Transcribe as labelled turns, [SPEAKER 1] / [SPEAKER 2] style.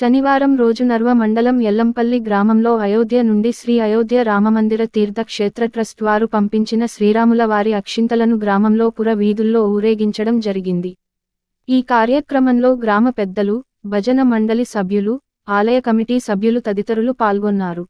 [SPEAKER 1] శనివారం రోజు నర్వ మండలం ఎల్లంపల్లి గ్రామంలో అయోధ్య నుండి శ్రీ అయోధ్య రామమందిర తీర్థ క్షేత్ర ట్రస్ట్ వారు పంపించిన శ్రీరాముల వారి అక్షింతలను గ్రామంలో పుర వీధుల్లో ఊరేగించడం జరిగింది. ఈ కార్యక్రమంలో గ్రామ పెద్దలు భజన మండలి సభ్యులు ఆలయ కమిటీ సభ్యులు తదితరులు పాల్గొన్నారు.